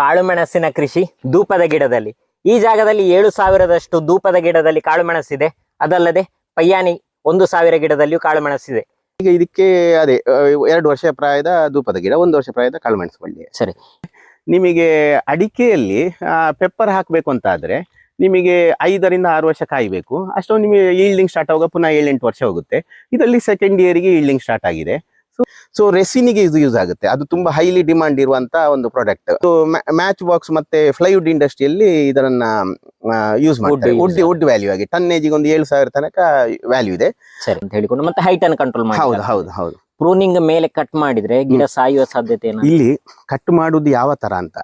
ಕಾಳುಮೆಣಸಿನ ಕೃಷಿ ಧೂಪದ ಗಿಡದಲ್ಲಿ. ಈ ಜಾಗದಲ್ಲಿ ಏಳು ಸಾವಿರದಷ್ಟು ಧೂಪದ ಗಿಡದಲ್ಲಿ ಕಾಳುಮೆಣಸಿದೆ. ಅದಲ್ಲದೆ ಪಯ್ಯಾನಿ ಒಂದು ಸಾವಿರ ಗಿಡದಲ್ಲಿಯೂ ಕಾಳುಮೆಣಸಿದೆ. ಈಗ ಇದಕ್ಕೆ ಅದೇ ಎರಡು ವರ್ಷ ಪ್ರಾಯದ ಧೂಪದ ಗಿಡ ಒಂದು ವರ್ಷ ಪ್ರಾಯದ ಕಾಳುಮೆಣಸು ಬಳ್ಳಿ ಸರಿ. ನಿಮಗೆ ಅಡಿಕೆಯಲ್ಲಿ ಪೆಪ್ಪರ್ ಹಾಕಬೇಕು ಅಂತ ಆದರೆ ನಿಮಗೆ ಐದರಿಂದ ಆರು ವರ್ಷ ಕಾಯಬೇಕು. ಅಷ್ಟೊಂದು ನಿಮಗೆ ಈಲ್ಡಿಂಗ್ ಸ್ಟಾರ್ಟ್ ಆಗುವಾಗ ಪುನಃ ಏಳೆಂಟು ವರ್ಷ ಹೋಗುತ್ತೆ. ಇದರಲ್ಲಿ ಸೆಕೆಂಡ್ ಇಯರಿಗೆ ಈಲ್ಡಿಂಗ್ ಸ್ಟಾರ್ಟ್ ಆಗಿದೆ. ಸೊ ಸೊ ರೆಸಿನಿಗೆ ಇದು ಯೂಸ್ ಆಗುತ್ತೆ. ಅದು ತುಂಬಾ ಹೈಲಿ ಡಿಮಾಂಡ್ ಇರುವಂತ ಒಂದು ಪ್ರಾಡಕ್ಟ್ ಮ್ಯಾಚ್ ಬಾಕ್ಸ್ ಮತ್ತೆ ಫ್ಲೈವುಡ್ ಇಂಡಸ್ಟ್ರಿಯಲ್ಲಿ ಇದನ್ನ ಯೂಸ್ ಮಾಡಿ ವುಡ್ ವುಡ್ ವ್ಯಾಲ್ಯೂ ಆಗಿ. ಟನ್ ಟನ್ನೇಜಿಗೆ ಒಂದು ಏಳು ಸಾವಿರ ತನಕ ವ್ಯಾಲ್ಯೂ ಇದೆ. ಸರಿ ಅಂತ ಹೇಳಿಕೊಂಡು ಮತ್ತೆ ಹೈಟ್ ಅನ್ನು ಕಂಟ್ರೋಲ್ ಹೌದು ಮಾಡಿ ಹೌದು. ಹೌದು ಪ್ರೂನಿಂಗ್ ಮೇಲೆ ಕಟ್ ಮಾಡಿದ್ರೆ ಗಿಡ ಸಾಯುವ ಸಾಧ್ಯತೆ ಇಲ್ಲಿ ಕಟ್ ಮಾಡುದು ಯಾವ ತರ ಅಂತ.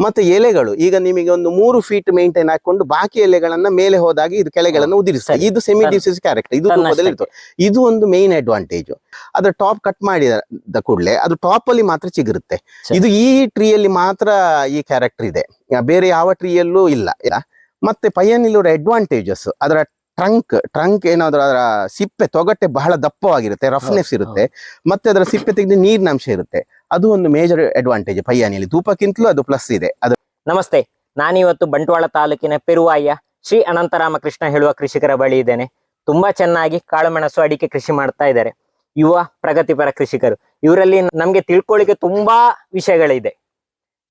ಮತ್ತೆ ಎಲೆಗಳು ಈಗ ನಿಮಗೆ ಒಂದು ಮೂರು ಫೀಟ್ ಮೇಂಟೈನ್ ಹಾಕೊಂಡು ಬಾಕಿ ಎಲೆಗಳನ್ನ ಮೇಲೆ ಹೋದಾಗ ಇದು ಕೆಳಗಳನ್ನು ಉದಿರಿಸ್ತದೆ ಇದು ಸೆಮಿ ಡಿಸೀಸ್ ಕ್ಯಾರೆಕ್ಟರ್ ಇದು. ರೂಪದಲ್ಲಿ ಇರ್ತದೆ. ಇದು ಒಂದು ಮೇನ್ ಅಡ್ವಾಂಟೇಜ್ ಅದ್ರ ಟಾಪ್ ಕಟ್ ಮಾಡಿದ ಕೂಡಲೇ ಅದು ಟಾಪ್ ಅಲ್ಲಿ ಮಾತ್ರ ಚಿಗುರುತ್ತೆ. ಇದು ಈ ಟ್ರೀಯಲ್ಲಿ ಮಾತ್ರ ಈ ಕ್ಯಾರೆಕ್ಟರ್ ಇದೆ. ಬೇರೆ ಯಾವ ಟ್ರೀಯಲ್ಲೂ ಇಲ್ಲ ಇಲ್ಲ. ಮತ್ತೆ ಪಯ್ಯನಲ್ಲಿರೋ ಅಡ್ವಾಂಟೇಜಸ್ ಅದರ ಟ್ರಂಕ್ ಟ್ರಂಕ್ ಏನಾದ್ರು ಅದರ ಸಿಪ್ಪೆ ತೊಗಟೆ ಬಹಳ ದಪ್ಪವಾಗಿರುತ್ತೆ ರಫ್ನೆಸ್ ಇರುತ್ತೆ. ಮತ್ತೆ ಅದರ ಸಿಪ್ಪೆ ತೆಗೆದು ನೀರಿನ ಅಂಶ ಇರುತ್ತೆ. ಅದು ಒಂದು ಮೇಜರ್ ಅಡ್ವಾಂಟೇಜ್ ಪಯ್ಯಾನಿಯಲ್ಲಿ. ಧೂಪಕ್ಕಿಂತಲೂ ಅದು ಪ್ಲಸ್ ಇದೆ. ಅದು ನಮಸ್ತೆ. ನಾನಿವತ್ತು ಬಂಟ್ವಾಳ ತಾಲೂಕಿನ ಪೆರುವಾಯ ಶ್ರೀ ಅನಂತರಾಮಕೃಷ್ಣ ಹೇಳುವ ಕೃಷಿಕರ ಬಳಿ ಇದ್ದೇನೆ. ತುಂಬಾ ಚೆನ್ನಾಗಿ ಕಾಳುಮೆಣಸು ಅಡಿಕೆ ಕೃಷಿ ಮಾಡ್ತಾ ಇದ್ದಾರೆ. ಯುವ ಪ್ರಗತಿಪರ ಕೃಷಿಕರು. ಇವರಲ್ಲಿ ನಮ್ಗೆ ತಿಳ್ಕೊಳ್ಳಿಕ್ಕೆ ತುಂಬಾ ವಿಷಯಗಳಿದೆ.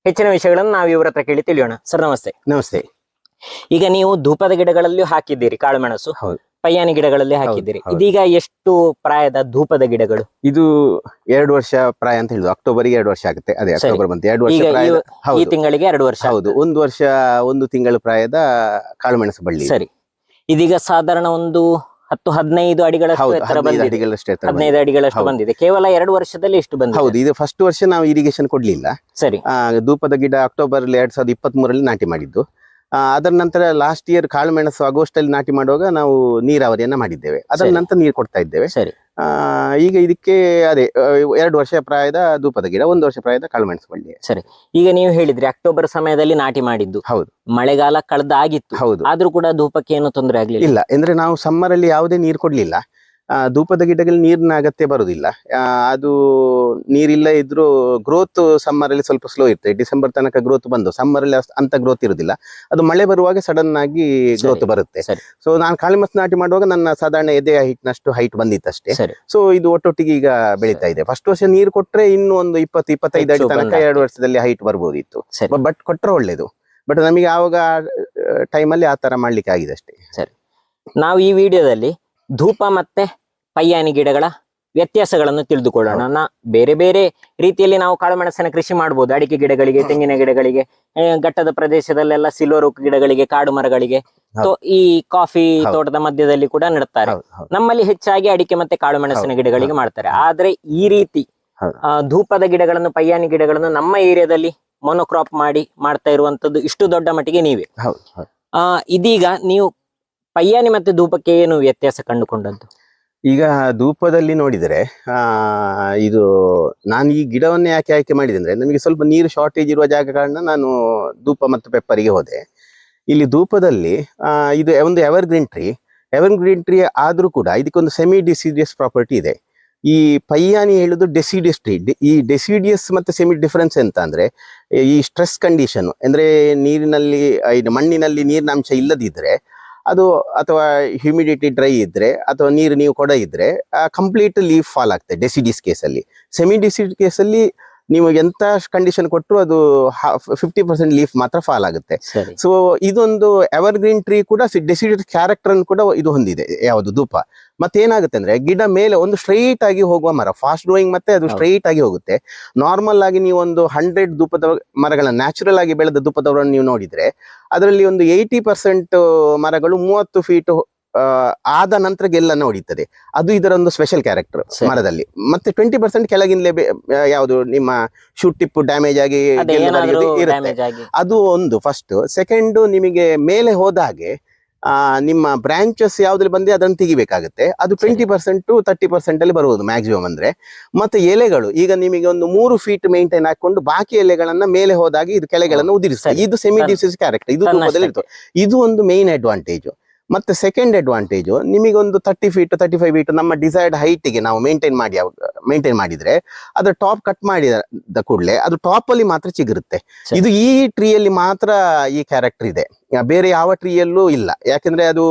ಹೆಚ್ಚಿನ ವಿಷಯಗಳನ್ನು ನಾವು ಇವ್ರ ಹತ್ರ ಕೇಳಿ ತಿಳಿಯೋಣ. ಸರ್ ನಮಸ್ತೆ. ನಮಸ್ತೆ. ಈಗ ನೀವು ಧೂಪದ ಗಿಡಗಳಲ್ಲಿ ಹಾಕಿದ್ದೀರಿ ಕಾಳುಮೆಣಸು ಹೌದು. ಪಯ್ಯಾನಿ ಗಿಡಗಳಲ್ಲಿ ಹಾಕಿದ್ದೀರಿ. ಹೌದು. ಇದೀಗ ಎಷ್ಟು ಪ್ರಾಯದ ಧೂಪದ ಗಿಡಗಳು? ಇದು ಎರಡು ವರ್ಷ ಪ್ರಾಯ ಅಂತ ಹೇಳುದು ಅಕ್ಟೋಬರ್ಗೆ ಎರಡು ವರ್ಷ ಆಗುತ್ತೆ. ಅದೇ ಸರಿ. ಅಕ್ಟೋಬರ್ ಬಂತು. ಎರಡು ವರ್ಷ ಈಗ ಪ್ರಾಯದ ಇವ- ಈ ಹೌದು ತಿಂಗಳಿಗೆ ಎರಡು ವರ್ಷ ಹೌದು. ಒಂದು ವರ್ಷ ಒಂದು ತಿಂಗಳು ಪ್ರಾಯದ ಕಾಳುಮೆಣಸು ಬಳ್ಳಿ ಸರಿ. ಇದೀಗ ಸಾಧಾರಣ ಒಂದು ಹತ್ತು ಹದಿನೈದು ಅಡಿಗಳಷ್ಟು ಹೌದು. ಎತ್ತರ ಹದಿನೈದು ಬಂದಿದೆ. ಅಡಿಗಳಷ್ಟು ಎತ್ತರ ಬಂದಿದೆ. ಹದಿನೈದು ಅಡಿಗಳಷ್ಟು ಹೌದು. ಬಂದಿದೆ. ಕೇವಲ ಎರಡು ವರ್ಷದಲ್ಲಿ ಎಷ್ಟು ಬಂದಿದೆ? ಹೌದು. ಇದು ಫಸ್ಟ್ ವರ್ಷ ನಾವು ಇರಿಗೇಷನ್ ಕೊಡ್ಲಿಲ್ಲ. ಸರಿ. ಆ, ಧೂಪದ ಗಿಡ ಅಕ್ಟೋಬರ್ ಎರಡ್ ಸಾವಿರದ ಇಪ್ಪತ್ತ್ ಮೂರಲ್ಲಿ ನಾಟಿ ಮಾಡಿದ್ದು. ಅದರ ನಂತರ ಲಾಸ್ಟ್ ಇಯರ್ ಕಾಳುಮೆಣಸು ಆಗಸ್ಟ್ ಅಲ್ಲಿ ನಾಟಿ ಮಾಡುವಾಗ ನಾವು ನೀರಾವರಿಯನ್ನ ಮಾಡಿದ್ದೇವೆ. ಅದರ ನಂತರ ನೀರು ಕೊಡ್ತಾ ಇದ್ದೇವೆ. ಸರಿ. ಆ, ಈಗ ಇದಕ್ಕೆ ಅದೇ ಎರಡು ವರ್ಷ ಪ್ರಾಯದ ಧೂಪದ ಗಿಡ ಒಂದು ವರ್ಷ ಪ್ರಾಯದ ಕಾಳುಮೆಣಸು ಬಳ್ಳಿ ಸರಿ. ಈಗ ನೀವು ಹೇಳಿದ್ರಿ ಅಕ್ಟೋಬರ್ ಸಮಯದಲ್ಲಿ ನಾಟಿ ಮಾಡಿದ್ದು. ಹೌದು. ಮಳೆಗಾಲ ಕಳೆದಾಗಿತ್ತು. ಹೌದು. ಆದ್ರೂ ಕೂಡ ಧೂಪಕ್ಕೆ ಏನು ತೊಂದರೆ ಆಗಲಿಲ್ಲ? ಇಲ್ಲ. ಅಂದ್ರೆ ನಾವು ಸಮ್ಮರ್ ಅಲ್ಲಿ ಯಾವುದೇ ನೀರು ಕೊಡ್ಲಿಲ್ಲ. ಧೂಪದ ಗಿಡಗಳಿಗೆ ನೀರಿನ ಅಗತ್ಯ ಬರುವುದಿಲ್ಲ. ಅದು ನೀರಿಲ್ಲ ಇದ್ರೂ ಗ್ರೋತ್ ಸಮ್ಮರ್ ಅಲ್ಲಿ ಸ್ವಲ್ಪ ಸ್ಲೋ ಇರ್ತದೆ. ಡಿಸೆಂಬರ್ ತನಕ ಗ್ರೋತ್ ಬಂದು ಸಮ್ಮರ್ ಅಲ್ಲಿ ಅಷ್ಟ್- ಅಂತ ಗ್ರೋತ್ ಇರುದಿಲ್ಲ ಅದು ಮಳೆ ಬರುವಾಗ ಸಡನ್ ಆಗಿ ಗ್ರೋತ್ ಬರುತ್ತೆ. ಸೊ ನಾನು ಕಾಳಿಮಸ್ ನಾಟಿ ಮಾಡುವಾಗ ನನ್ನ ಸಾಧಾರಣ ಎದೆ ಹೈಟ್ ನಷ್ಟು ಹೈಟ್ ಬಂದಿತ್ತಷ್ಟೇ. ಅಷ್ಟೇ ಸೊ ಇದು ಒಟ್ಟೊಟ್ಟಿಗೆ ಈಗ ಬೆಳೀತಾ ಇದೆ. ಫಸ್ಟ್ ವರ್ಷ ನೀರು ಕೊಟ್ರೆ ಇನ್ನು ಒಂದು ಇಪ್ಪತ್ತು ಇಪ್ಪತ್ತೈದು ಅಡಿ ತನಕ. ಎರಡು ವರ್ಷದಲ್ಲಿ ಹೈಟ್ ಬರ್ಬೋದಿತ್ತು. ಬಟ್ ಕೊಟ್ರೆ ಒಳ್ಳೇದು. ಬಟ್ ನಮಗೆ ಆವಾಗ ಟೈಮಲ್ಲಿ ಆ ತರ ಮಾಡ್ಲಿಕ್ಕೆ ಆಗಿದೆ ಅಷ್ಟೇ. ಸರಿ. ನಾವು ಈ ವಿಡಿಯೋದಲ್ಲಿ ಧೂಪ ಮತ್ತೆ ಪಯ್ಯಾನಿ ಗಿಡಗಳ ವ್ಯತ್ಯಾಸಗಳನ್ನು ತಿಳಿದುಕೊಳ್ಳೋಣ. ನಾ ಬೇರೆ ಬೇರೆ ರೀತಿಯಲ್ಲಿ ನಾವು ಕಾಳುಮೆಣಸಿನ ಕೃಷಿ ಮಾಡಬಹುದು ಅಡಿಕೆ ಗಿಡಗಳಿಗೆ ತೆಂಗಿನ ಗಿಡಗಳಿಗೆ ಘಟ್ಟದ ಪ್ರದೇಶದಲ್ಲೆಲ್ಲ ಸಿಲ್ವರ್ ಓಕ್ ಗಿಡಗಳಿಗೆ ಕಾಡು ಮರಗಳಿಗೆ. ಈ ಕಾಫಿ ತೋಟದ ಮಧ್ಯದಲ್ಲಿ ಕೂಡ ಹೌದು ನಮ್ಮಲ್ಲಿ ಹೆಚ್ಚಾಗಿ ಅಡಿಕೆ ಮತ್ತೆ ಕಾಳುಮೆಣಸಿನ ಗಿಡಗಳಿಗೆ. ಮಾಡ್ತಾರೆ. ಆದ್ರೆ ಈ ರೀತಿ ಧೂಪದ ಗಿಡಗಳನ್ನು ಪಯ್ಯಾನಿ ಗಿಡಗಳನ್ನು ನಮ್ಮ ಏರಿಯಾದಲ್ಲಿ ಮೊನೋಕ್ರಾಪ್ ಮಾಡಿ ಮಾಡ್ತಾ ಇರುವಂತದ್ದು ಇಷ್ಟು ದೊಡ್ಡ ಮಟ್ಟಿಗೆ ನೀವೇ. ಇದೀಗ ನೀವು ಪಯ್ಯಾನಿ ಮತ್ತೆ ಧೂಪಕ್ಕೆ ಏನು ವ್ಯತ್ಯಾಸ ಕಂಡುಕೊಂಡದ್ದು? ಈಗ ಧೂಪದಲ್ಲಿ ನೋಡಿದರೆ ಇದು ನಾನು ಈ ಗಿಡವನ್ನೇ ಯಾಕೆ ಆಯ್ಕೆ ಮಾಡಿದೆ ಅಂದರೆ ನಮಗೆ ಸ್ವಲ್ಪ ನೀರು ಶಾರ್ಟೇಜ್ ಇರುವ ಜಾಗ ಕಾರಣ ನಾನು ಧೂಪ ಮತ್ತು ಪೆಪ್ಪರಿಗೆ ಹೋದೆ. ಇಲ್ಲಿ ಧೂಪದಲ್ಲಿ ಇದು ಒಂದು evergreen tree evergreen tree ಆದರೂ ಕೂಡ ಇದಕ್ಕೊಂದು ಸೆಮಿ ಡಿಸಿಡಿಯಸ್ ಪ್ರಾಪರ್ಟಿ ಇದೆ. ಈ ಪಯ್ಯಾನಿ ಹೇಳುದು ಡೆಸಿಡಿಯಸ್ ಟ್ರೀ ಈ ಡೆಸಿಡಿಯಸ್ ಮತ್ತೆ ಸೆಮಿ ಡಿಫರೆನ್ಸ್ ಎಂತ ಅಂದರೆ, ಈ ಸ್ಟ್ರೆಸ್ ಕಂಡೀಷನ್ ಅಂದರೆ ನೀರಿನಲ್ಲಿ ಇದು ಮಣ್ಣಿನಲ್ಲಿ ನೀರಿನ ಅಂಶ ಇಲ್ಲದಿದ್ರೆ ಅದು ಅಥವಾ ಹ್ಯೂಮಿಡಿಟಿ ಡ್ರೈ ಇದ್ರೆ ಅಥವಾ ನೀರು ನೀವು ಕೊಡ ಇದ್ರೆ ಕಂಪ್ಲೀಟ್ ಲೀಫ್ ಫಾಲ್ ಆಗ್ತದೆ ಡೆಸಿಡಿಸ್ ಕೇಸಲ್ಲಿ ಸೆಮಿ ಡಿಸಿಡ್ ಕೇಸಲ್ಲಿ ನೀವು ಎಂತ ಕಂಡೀಷನ್ ಕೊಟ್ಟರು ಅದು ಫಿಫ್ಟಿ ಪರ್ಸೆಂಟ್ ಲೀಫ್ ಮಾತ್ರ ಫಾಲ್ ಆಗುತ್ತೆ ಸೊ ಇದೊಂದು ಎವರ್ ಗ್ರೀನ್ ಟ್ರೀ ಕೂಡ ಡೆಸಿಡೆಡ್ ಕ್ಯಾರೆಕ್ಟರ್ ಅನ್ನು ಕೂಡ ಇದು ಹೊಂದಿದೆ ಯಾವುದು ಧೂಪ. ಮತ್ತೆ ಏನಾಗುತ್ತೆ ಅಂದ್ರೆ ಗಿಡ ಮೇಲೆ ಒಂದು ಸ್ಟ್ರೈಟ್ ಆಗಿ ಹೋಗುವ ಮರ ಫಾಸ್ಟ್ ಗ್ರೋಯಿಂಗ್ ಮತ್ತೆ ಅದು ಸ್ಟ್ರೈಟ್ ಆಗಿ ಹೋಗುತ್ತೆ. ನಾರ್ಮಲ್ ಆಗಿ ನೀವು ಒಂದು ಹಂಡ್ರೆಡ್ ಧೂಪದ ಮರಗಳ ನ್ಯಾಚುರಲ್ ಆಗಿ ಬೆಳೆದ ಧೂಪದವರನ್ನು ನೀವು ನೋಡಿದ್ರೆ ಅದರಲ್ಲಿ ಒಂದು ಏಯ್ಟಿ ಪರ್ಸೆಂಟ್ ಮರಗಳು ಮೂವತ್ತು ಫೀಟ್ ಆದ ನಂತರ ಗೆಲ್ಲನ್ನು ಹೊಡಿತದೆ. ಅದು ಇದರ ಒಂದು ಸ್ಪೆಷಲ್ ಕ್ಯಾರೆಕ್ಟರ್. ಮರದಲ್ಲಿ. ಮತ್ತೆ ಟ್ವೆಂಟಿ ಪರ್ಸೆಂಟ್ ಕೆಳಗಿಂದಲೇ ಬೆ- ಯಾವುದು ನಿಮ್ಮ ಶೂಟ್ ಟಿಪ್ ಡ್ಯಾಮೇಜ್ ಆಗಿ ಇರುತ್ತೆ. ಅದು ಒಂದು ಫಸ್ಟ್ ಸೆಕೆಂಡ್ ನಿಮಗೆ ಮೇಲೆ ಹೋದಾಗೆ ನಿಮ್ಮ ಬ್ರಾಂಚಸ್ ಯಾವ್ದ್ರಲ್ಲಿ ಬಂದ್ರೆ ಅದನ್ನು ತೆಗಿಬೇಕಾಗುತ್ತೆ. ಅದು. Twenty percent to thirty percent ಅಲ್ಲಿ ಬರುವುದು ಮ್ಯಾಕ್ಸಿಮಮ್ ಅಂದ್ರೆ. ಮತ್ತೆ ಎಲೆಗಳು ಈಗ ನಿಮಗೆ ಒಂದು ಮೂರು ಫೀಟ್ ಮೇಂಟೈನ್ ಹಾಕೊಂಡು ಬಾಕಿ ಎಲೆಗಳನ್ನ ಮೇಲೆ ಹೋದಾಗ ಇದು ಕೆಳಗಳನ್ನು ಉದಿರಿಸ್ತದೆ ಇದು ಸೆಮಿ ಡಿಸಿಸ್ ಕ್ಯಾರೆಕ್ಟರ್ ಇದು ಇರ್ತದೆ ಇದು ಒಂದು ಮೇನ್ ಅಡ್ವಾಂಟೇಜ್ ಮತ್ತೆ ಸೆಕೆಂಡ್ ಅಡ್ವಾಂಟೇಜು ನಿಮಗೊಂದು thirty feet thirty five feet ನಮ್ಮ ಡಿಸೈರ್ಡ್ ಹೈಟಿಗೆ ನಾವು ಮೇಂಟೈನ್ ಮಾಡಿ ಮೇಂಟೈನ್ ಮಾಡಿದ್ರೆ ಅದರ ಟಾಪ್ ಕಟ್ ಮಾಡಿದ ಕೂಡಲೇ ಅದು ಟಾಪ್ ಅಲ್ಲಿ ಮಾತ್ರ ಚಿಗುರುತ್ತೆ. ಇದು ಈ ಟ್ರೀಯಲ್ಲಿ ಮಾತ್ರ ಈ ಕ್ಯಾರೆಕ್ಟರ್ ಇದೆ. ಬೇರೆ ಯಾವ ಟ್ರೀಯಲ್ಲೂ ಇಲ್ಲ. ಯಾಕಂದ್ರೆ ಅದು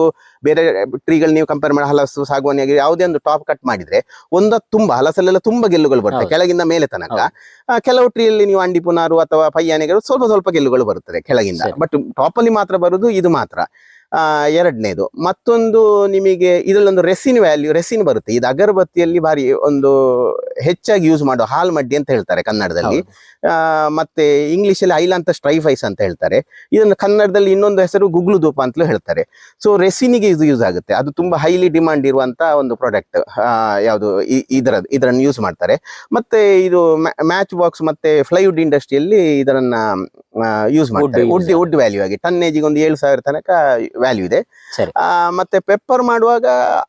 ಬೇರೆ ಟ್ರೀಗಳು ನೀವು ಕಂಪೇರ್ ಮಾಡಿ ಹಲಸು ಸಾಗುವಾನಿ ಆಗಿ ಯಾವುದೇ ಒಂದು ಟಾಪ್ ಕಟ್ ಮಾಡಿದ್ರೆ ಒಂದ ತುಂಬಾ ಹಲಸಲ್ಲೆಲ್ಲ ತುಂಬಾ ಗೆಲ್ಲುಗಳು ಬರ್ತವೆ ಕೆಳಗಿಂದ ಮೇಲೆ ತನಕ. ಕೆಲವು ಟ್ರೀಯಲ್ಲಿ ನೀವು ಅಂಡಿ ಪುನಾರು ಅಥವಾ ಪಯ್ಯಾನೆಗಳು ಸ್ವಲ್ಪ ಸ್ವಲ್ಪ ಗೆಲ್ಲುಗಳು ಬರುತ್ತದೆ ಕೆಳಗಿಂದ. ಬಟ್ ಟಾಪ್ ಅಲ್ಲಿ ಮಾತ್ರ ಬರುದು ಇದು ಮಾತ್ರ. ಎರಡನೇದು. ಮತ್ತೊಂದು ನಿಮಗೆ ಇದರಲ್ಲೊಂದು ರೆಸಿನ್ ವ್ಯಾಲ್ಯೂ ರೆಸಿನ್ ಬರುತ್ತೆ. ಇದು ಅಗರಬತ್ತಿಯಲ್ಲಿ ಭಾರಿ ಒಂದು ಹೆಚ್ಚಾಗಿ ಯೂಸ್ ಮಾಡೋ ಹಾಲ್ ಮಡ್ಡಿ ಅಂತ ಹೇಳ್ತಾರೆ ಕನ್ನಡದಲ್ಲಿ. ಮತ್ತೆ ಇಂಗ್ಲಿಷ್ ಅಲ್ಲಿ ಐಲಾಂತ ಸ್ಟ್ರೈಫೈಸ್ ಅಂತ ಹೇಳ್ತಾರೆ. ಇದನ್ನು ಕನ್ನಡದಲ್ಲಿ ಇನ್ನೊಂದು ಹೆಸರು ಗುಗ್ಲು ಧೂಪ ಅಂತಲೂ ಹೇಳ್ತಾರೆ. ಸೊ ರೆಸಿನಿಗೆ ಇದು ಯೂಸ್ ಆಗುತ್ತೆ. ಅದು ತುಂಬಾ ಹೈಲಿ ಡಿಮಾಂಡ್ ಇರುವಂತ ಒಂದು ಪ್ರಾಡಕ್ಟ್ ಯಾವುದು ಇದರ ಇದರನ್ನು ಯೂಸ್ ಮಾಡ್ತಾರೆ. ಮತ್ತೆ ಇದು ಮ್ಯಾಚ್ ಬಾಕ್ಸ್ ಮತ್ತೆ ಫ್ಲೈವುಡ್ ಇಂಡಸ್ಟ್ರಿಯಲ್ಲಿ ಇದರನ್ನ ಯೂಸ್ ಮಾಡ್ತಾರೆ. use ವುಡ್ ವುಡ್ ವ್ಯಾಲ್ಯೂ ಆಗಿ. ಟನ್ನೇಜಿಗೆ ಒಂದು ಏಳು ಸಾವಿರ ತನಕ ವ್ಯಾಲ್ಯೂ ಇದೆ. ಮತ್ತೆ ಪೆಪ್ಪರ್ ಮಾಡುವಾಗ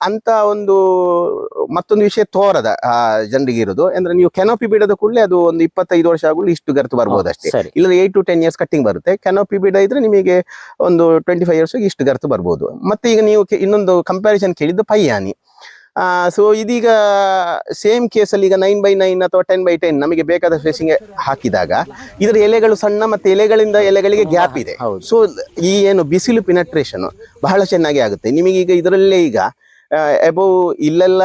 ಅಂತ ಒಂದು ಮತ್ತೊಂದು ವಿಷಯ ತೋರದ ಜನರಿಗೆ ಇರೋದು ಅಂದ್ರೆ ನೀವು ಕೆನೋಪಿ ಬಿಡದ ಕೂಡಲೇ ಅದು ಒಂದು ಇಪ್ಪತ್ತೈದು ವರ್ಷ ಆಗುಳು ಇಷ್ಟು ಗರ್ತು ಬರ್ಬೋದು ಅಷ್ಟೇ. ಇಲ್ಲ eight to ten years cutting ಬರುತ್ತೆ. ಕೆನೋಪಿ ಬಿಡ ಇದ್ರೆ ನಿಮಗೆ ಒಂದು ಟ್ವೆಂಟಿ ಫೈವ್ ಇಯರ್ಸ್ ಇಷ್ಟು ಗರ್ತು ಬರ್ಬೋದು. ಮತ್ತೆ ಈಗ ನೀವು ಇನ್ನೊಂದು ಕಂಪ್ಯಾರಿಸನ್ ಕೇಳಿದ್ದು ಪಯ್ಯಾನಿ. ಸೊ ಇದೀಗ ಸೇಮ್ ಕೇಸಲ್ಲಿ ಈಗ ನೈನ್ ಬೈ ನೈನ್ ಅಥವಾ ಟೆನ್ ಬೈ ಟೆನ್ ನಮಗೆ ಬೇಕಾದ ಫೇಸಿಂಗ್ ಹಾಕಿದಾಗ ಇದರ ಎಲೆಗಳು ಸಣ್ಣ ಮತ್ತೆ ಎಲೆಗಳಿಂದ ಎಲೆಗಳಿಗೆ ಗ್ಯಾಪ್ ಇದೆ. ಸೊ ಈ ಏನು ಬಿಸಿಲು ಪಿನಟ್ರೇಷನ್ ಬಹಳ ಚೆನ್ನಾಗಿ ಆಗುತ್ತೆ ನಿಮಗೆ ಈಗ ಇದರಲ್ಲೇ ಈಗ ಅಬೌವ್ ಇಲ್ಲೆಲ್ಲ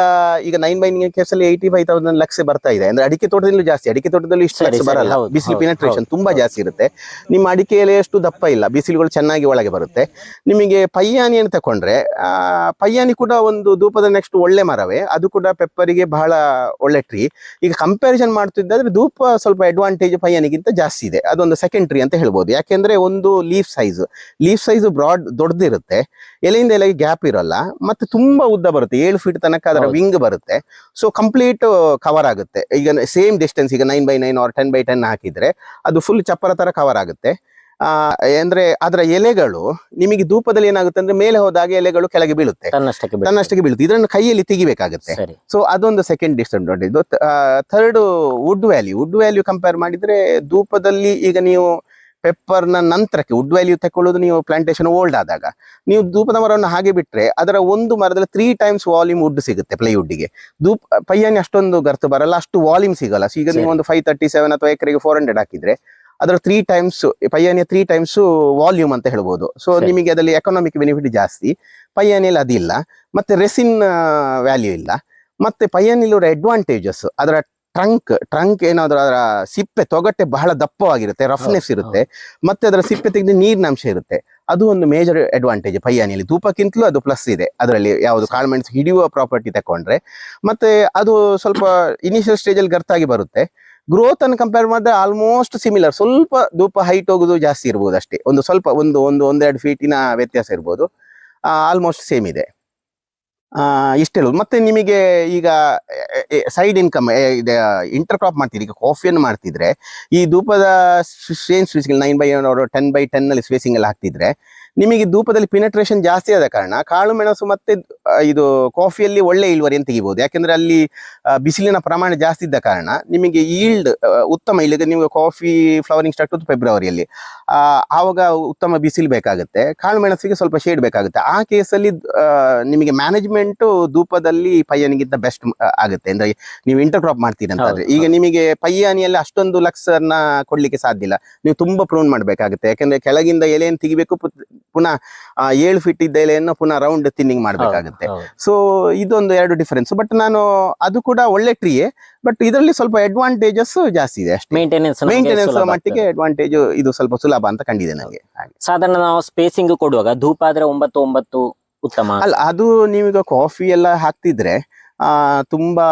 ಈಗ ನೈನ್ ಬೈನ್ ಕೇಸ್ ಅಲ್ಲಿ ಏಯ್ಟಿ ಫೈವ್ ತೌಸಂಡ್ ಲಕ್ಷ ಬರ್ತಾ ಇದೆ. ಅಂದ್ರೆ ಅಡಿಕೆ ತೋಟದಲ್ಲೂ ಜಾಸ್ತಿ ಅಡಿಕೆ ತೋಟದಲ್ಲಿ ಇಷ್ಟು ಲಕ್ಷ ಬರಲ್ಲ. ಬಿಸಿಲು ಪಿನೆಟ್ರೇಷನ್ ತುಂಬಾ ಜಾಸ್ತಿ ಇರುತ್ತೆ. ನಿಮ್ಮ ಅಡಿಕೆಯಲ್ಲಿ ಎಲೆಯಷ್ಟು ದಪ್ಪ ಇಲ್ಲ. ಬಿಸಿಲುಗಳು ಚೆನ್ನಾಗಿ ಒಳಗೆ ಬರುತ್ತೆ. ನಿಮಗೆ ಪಯ್ಯಾನಿ ಅಂತ ತಕೊಂಡ್ರೆ ಪಯ್ಯಾನಿ ಕೂಡ ಒಂದು ಧೂಪದ ನೆಕ್ಸ್ಟ್ ಒಳ್ಳೆ ಮರವೇ. ಅದು ಕೂಡ ಪೆಪ್ಪರಿಗೆ ಬಹಳ ಒಳ್ಳೆ ಟ್ರೀ ಈಗ ಕಂಪ್ಯಾರಿಸನ್ ಮಾಡ್ತಿದ್ದಾದ್ರೆ ಧೂಪ ಸ್ವಲ್ಪ ಅಡ್ವಾಂಟೇಜ್ ಪಯ್ಯಾನಿಗಿಂತ ಜಾಸ್ತಿ ಇದೆ. ಅದೊಂದು ಸೆಕೆಂಡ್ ಟ್ರೀ ಅಂತ ಹೇಳ್ಬೋದು. ಯಾಕೆಂದ್ರೆ ಒಂದು leaf size leaf size broad ದೊಡ್ಡದಿರುತ್ತೆ ಎಲೆಯಿಂದ ಎಲೆಗೆ ಗ್ಯಾಪ್ ಇರಲ್ಲ. ಮತ್ತೆ ತುಂಬಾ ಉದ್ದ ಬರುತ್ತೆ. ಏಳು ಫೀಟ್ ತನಕ ಅದರ ವಿಂಗ್ ಬರುತ್ತೆ. ಸೊ ಕಂಪ್ಲೀಟ್ ಕವರ್ ಆಗುತ್ತೆ. ಈಗ ಸೇಮ್ ಡಿಸ್ಟೆನ್ಸ್ ಈಗ nine by nine or ten by ten ಹಾಕಿದ್ರೆ ಅದು ಫುಲ್ ಚಪ್ಪರ ತರ ಕವರ್ ಆಗುತ್ತೆ. ಆ ಅಂದ್ರೆ ಅದರ ಎಲೆಗಳು ನಿಮಗೆ ಧೂಪದಲ್ಲಿ ಏನಾಗುತ್ತೆ ಅಂದ್ರೆ ಮೇಲೆ ಹೋದಾಗ ಎಲೆಗಳು ಕೆಳಗೆ ಬೀಳುತ್ತೆ. ತನ್ನಷ್ಟಕ್ಕೆ. ಬೀಳುತ್ತೆ. ಇದನ್ನು ಕೈಯಲ್ಲಿ ತೆಗಿಬೇಕಾಗುತ್ತೆ. ಸೊ ಅದೊಂದು second disadvantage third wood value wood value compare ಮಾಡಿದ್ರೆ ಧೂಪದಲ್ಲಿ ಈಗ ನೀವು ಪೆಪ್ಪರ್ನ ನಂತರಕ್ಕೆ ವುಡ್ ವ್ಯಾಲ್ಯೂ ತಗೊಳ್ಳೋದು ನೀವು ಪ್ಲಾಂಟೇಶನ್ ಓಲ್ಡ್ ಆದಾಗ. ನೀವು ಧೂಪದ ಮರವನ್ನು ಹಾಗೆ ಬಿಟ್ಟರೆ ಅದರ ಒಂದು ಮರದಲ್ಲಿ ತ್ರೀ ಟೈಮ್ಸ್ ವಾಲ್ಯೂಮ್ ವುಡ್ ಸಿಗುತ್ತೆ ಪ್ಲೈವುಡ್ಗೆ ಧೂಪ ಪೈಯನ್ನು ಅಷ್ಟೊಂದು ಗರ್ತು ಬರಲ್ಲ ಅಷ್ಟು ವಾಲ್ಯೂಮ್ ಸಿಗಲ್ಲ. ಸೊ ಈಗ ನೀವು ಒಂದು ಫೈವ್ ತರ್ಟಿ ಸೆವೆನ್ ಅಥವಾ ಎಕರೆಗೆ ಫೋರ್ ಹಂಡ್ರೆಡ್ ಹಾಕಿದ್ರೆ ಅದರ ತ್ರೀ ಟೈಮ್ಸ್ ಪೈಯನ್ಯ ತ್ರೀ ಟೈಮ್ಸ್ ವಾಲ್ಯೂಮ್ ಅಂತ ಹೇಳ್ಬೋದು. ಸೊ ನಿಮಗೆ ಅದರಲ್ಲಿ ಎಕನಾಮಿಕ್ ಬೆನಿಫಿಟ್ ಜಾಸ್ತಿ. ಪಯ್ಯಾನಿಯಲ್ಲಿ ಅದಿಲ್ಲ. ಮತ್ತೆ ರೆಸಿನ್ ವ್ಯಾಲ್ಯೂ ಇಲ್ಲ. ಮತ್ತೆ ಪಯ್ಯಾನಿಲಿರೋ ಅಡ್ವಾಂಟೇಜಸ್ ಅದರ ಟ್ರಂಕ್ ಟ್ರಂಕ್ ಏನಾದ್ರೂ ಅದರ ಸಿಪ್ಪೆ ತೊಗಟೆ ಬಹಳ ದಪ್ಪವಾಗಿರುತ್ತೆ ರಫ್ನೆಸ್ ಇರುತ್ತೆ. ಮತ್ತೆ ಅದರ ಸಿಪ್ಪೆ ತೆಗೆದು ನೀರಿನ ಅಂಶ ಇರುತ್ತೆ. ಅದು ಒಂದು ಮೇಜರ್ ಅಡ್ವಾಂಟೇಜ್ ಪಯ್ಯಾನಿಯಲ್ಲಿ ಧೂಪಕ್ಕಿಂತಲೂ ಅದು ಪ್ಲಸ್ ಇದೆ. ಅದರಲ್ಲಿ ಯಾವುದು ಕಾಳ್ಮೆಣಸು ಹಿಡಿಯುವ ಪ್ರಾಪರ್ಟಿ ತಕೊಂಡ್ರೆ. ಮತ್ತೆ ಅದು ಸ್ವಲ್ಪ ಇನಿಷಿಯಲ್ ಸ್ಟೇಜಲ್ಲಿ ಗರ್ತಾಗಿ ಬರುತ್ತೆ. ಗ್ರೋತ್ ಅನ್ನು ಕಂಪೇರ್ ಮಾಡಿದ್ರೆ ಆಲ್ಮೋಸ್ಟ್ ಸಿಮಿಲರ್ ಸ್ವಲ್ಪ ಧೂಪ ಹೈಟ್ ಹೋಗೋದು ಜಾಸ್ತಿ ಇರ್ಬೋದು ಅಷ್ಟೇ ಒಂದು ಸ್ವಲ್ಪ ಒಂದು ಒಂದು ಒಂದೆರಡು ಫೀಟಿನ ವ್ಯತ್ಯಾಸ ಇರ್ಬೋದು. ಆಲ್ಮೋಸ್ಟ್ ಸೇಮ್ ಇದೆ. ಇಷ್ಟು ಹೇಳೋದು. ಮತ್ತೆ ನಿಮಗೆ ಈಗ ಸೈಡ್ ಇನ್ಕಮ್ ಇಂಟರ್ ಕ್ರಾಪ್ ಮಾಡ್ತೀರಿ. ಈಗ ಕಾಫಿಯನ್ನು ಮಾಡ್ತಿದ್ರೆ, ಈ ಧೂಪದ same spacing nine by ten by ten ಅಲ್ಲಿ ಸ್ಪೇಸಿಂಗ್ ಎಲ್ಲ ಹಾಕ್ತಿದ್ರೆ ನಿಮಗೆ ಧೂಪದಲ್ಲಿ ಪಿನಟ್ರೇಷನ್ ಜಾಸ್ತಿ ಆದ ಕಾರಣ ಕಾಳು ಮೆಣಸು ಮತ್ತೆ ಇದು ಕಾಫಿಯಲ್ಲಿ ಒಳ್ಳೆ ಇಳುವರಿಯನ್ನು ತೆಗಿಬಹುದು ಯಾಕೆಂದ್ರೆ ಅಲ್ಲಿ ಬಿಸಿಲಿನ ಪ್ರಮಾಣ ಜಾಸ್ತಿ ಇದ್ದ ಕಾರಣ ನಿಮಗೆ ಈಲ್ಡ್ ಉತ್ತಮ ಇಲ್ಲದೆ ನೀವು ಕಾಫಿ ಫ್ಲವರಿಂಗ್ ಸ್ಟಾರ್ಟ್ ಫೆಬ್ರವರಿಯಲ್ಲಿ ಆವಾಗ ಉತ್ತಮ ಬಿಸಿಲು ಬೇಕಾಗುತ್ತೆ. ಕಾಳು ಮೆಣಸಿಗೆ ಸ್ವಲ್ಪ ಶೇಡ್ ಬೇಕಾಗುತ್ತೆ. ಆ ಕೇಸಲ್ಲಿ ನಿಮಗೆ ಮ್ಯಾನೇಜ್ಮೆಂಟ್ ಧೂಪದಲ್ಲಿ ಪಯ್ಯಾನಿಗಿಂತ ಬೆಸ್ಟ್ ಆಗುತ್ತೆ. ಅಂದ್ರೆ ನೀವು ಇಂಟರ್ ಕ್ರಾಪ್ ಮಾಡ್ತೀರಿ ಅಂತ ಈಗ ನಿಮಗೆ ಪಯ್ಯಾನಿಯಲ್ಲಿ ಅಷ್ಟೊಂದು ಲಕ್ಸನ್ನ ಕೊಡ್ಲಿಕ್ಕೆ ಸಾಧ್ಯ ಇಲ್ಲ. ನೀವು ತುಂಬಾ ಪ್ರೂನ್ ಮಾಡಬೇಕಾಗುತ್ತೆ. ಯಾಕಂದ್ರೆ ಕೆಳಗಿಂದ ಎಲೆಯನ್ನು ತೆಗಿಬೇಕು ಪುನಃ ಏಳು ಫೀಟ್ ಇದ್ದ ಎಲೆಯನ್ನು ಪುನಃ ರೌಂಡ್ ತಿನ್ನಿಂಗ್ ಮಾಡಬೇಕಾಗುತ್ತೆ. ಸೊ ಇದೊಂದು ಎರಡು ಡಿಫರೆನ್ಸ್ ಬಟ್ ನಾನು ಅದು ಕೂಡ ಒಳ್ಳೆ ಟ್ರೀಯೇ ಬಟ್ ಇದರಲ್ಲಿ ಸ್ವಲ್ಪ ಅಡ್ವಾಂಟೇಜಸ್ ಜಾಸ್ತಿ ಇದೆ ಅಷ್ಟೇ. ಮೇಂಟೆನೆನ್ಸ್ ಮೇಂಟೆನೆನ್ಸ್ ಮಟ್ಟಿಗೆ ಅಡ್ವಾಂಟೇಜ್ ಇದು ಸ್ವಲ್ಪ ಸುಲಭ ಅಂತ ಕಂಡಿದೆ ನನಗೆ ಸಾಧಾರಣ ನಾವು ಸ್ಪೇಸಿಂಗ್ ಕೊಡುವಾಗ ಧೂಪ ಆದ್ರೆ ಒಂಬತ್ತು ಒಂಬತ್ತು ಉತ್ತಮ? ಅಲ್ಲ ಅದು ನೀವೀಗ ಕಾಫಿ ಎಲ್ಲ ಹಾಕ್ತಿದ್ರೆ ಆ ತುಂಬಾ